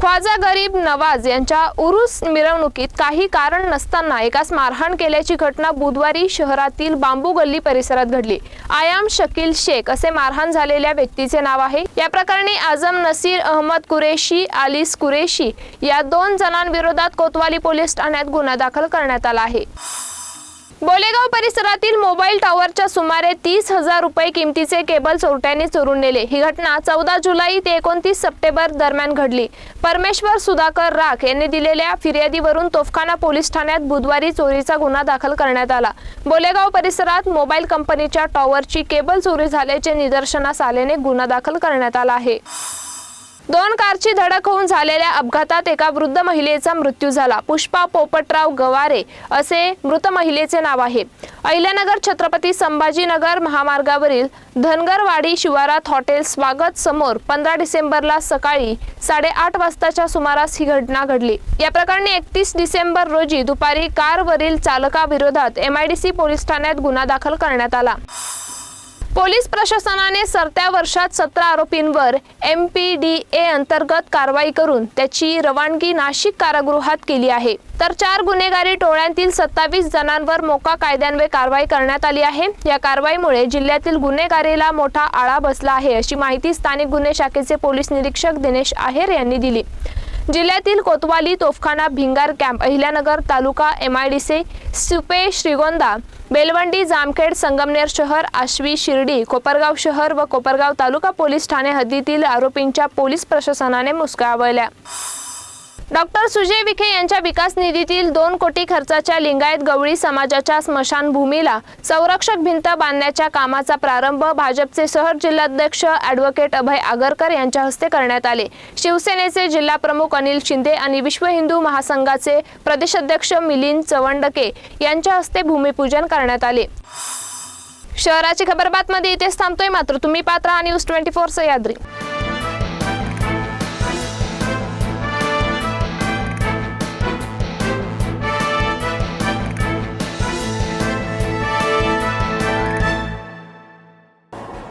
ख्वाजा गरीब नवाज यांच्या उरुस मिरवणुकीत काही कारण नसताना एकास मारहाण केल्याची घटना बुधवारी शहरातील बांबू गल्ली परिसरात घडली. आयाम शकील शेख असे मारहाण झालेल्या व्यक्तीचे नाव आहे. या प्रकरणी आझम नसीर अहमद कुरेशी आलिस कुरेशी या दोन जणांविरोधात कोतवाली पोलीस ठाण्यात गुन्हा दाखल करण्यात आला आहे. बोलेगाव परिसरातील मोबाईल टॉवरच्या सुमारे तीस हजार रुपये किमतीचे केबल चोरट्यांनी चोरून नेले. ही घटना चौदा जुलै ते एकोणतीस सप्टेंबर दरम्यान घडली. परमेश्वर सुधाकर राख यांनी दिलेल्या फिर्यादीवरून तोफखाना पोलीस ठाण्यात बुधवारी चोरीचा गुन्हा दाखल करण्यात आला. बोलेगाव परिसरात मोबाईल कंपनीच्या टॉवरची केबल चोरी झाल्याचे निदर्शनास आल्याने गुन्हा दाखल करण्यात आला आहे. दोन कारची धडक होऊन झालेल्या अपघातात एका वृद्ध महिलेचा मृत्यू झाला. पुष्पा पोपटराव गवारे असे मृत महिलेचे नाव आहे. अहिल्यानगर छत्रपती संभाजीनगर महामार्गावरील धनगरवाडी शिवारात हॉटेल स्वागत समोर पंधरा डिसेंबरला सकाळी साडेआठ वाजताच्या सुमारास ही घटना घडली. या प्रकरणी एकतीस डिसेंबर रोजी दुपारी कारवरील चालकाविरोधात एमआयडीसी पोलीस ठाण्यात गुन्हा दाखल करण्यात आला. पोलीस प्रशासनाने सरत्या वर्षात सतरा आरोपींवर एम पी डी ए अंतर्गत कारवाई करून त्याची रवानगी नाशिक कारागृहात केली आहे. तर चार गुन्हेगारी टोळ्यांतील सत्तावीस जणांवर मोका कायद्यान्वये कारवाई करण्यात आली आहे. या कारवाईमुळे जिल्ह्यातील गुन्हेगारीला मोठा आळा बसला आहे अशी माहिती स्थानिक गुन्हे शाखेचे पोलीस निरीक्षक दिनेश आहेर यांनी दिली. जिल्ह्यातील कोतवाली तोफखाना भिंगार कॅम्प अहिल्यानगर तालुका एम आयडीसी सुपे श्रीगोंदा बेलवंडी जामखेड संगमनेर शहर आश्वी शिर्डी कोपरगाव शहर व कोपरगाव तालुका पोलीस ठाणे हद्दीतील आरोपींच्या पोलीस प्रशासनाने मुस्कावल्या डॉक्टर सुजय विखे यांच्या विकास निधीतील दोन कोटी खर्चाच्या लिंगायत गवळी समाजाच्या स्मशानभूमीला संरक्षक भिंत बांधण्याच्या कामाचा प्रारंभ भाजपचे शहर जिल्हाध्यक्ष ॲडव्होकेट अभय आगरकर यांच्या हस्ते करण्यात आले. शिवसेनेचे जिल्हा प्रमुख अनिल शिंदे आणि विश्व हिंदू महासंघाचे प्रदेशाध्यक्ष मिलिंद चवंडके यांच्या हस्ते भूमिपूजन करण्यात आले. शहराची खबर बातमध्ये इथेच थांबतोय मात्र तुम्ही पात्र आणि न्यूज ट्वेंटी फोर सह्याद्री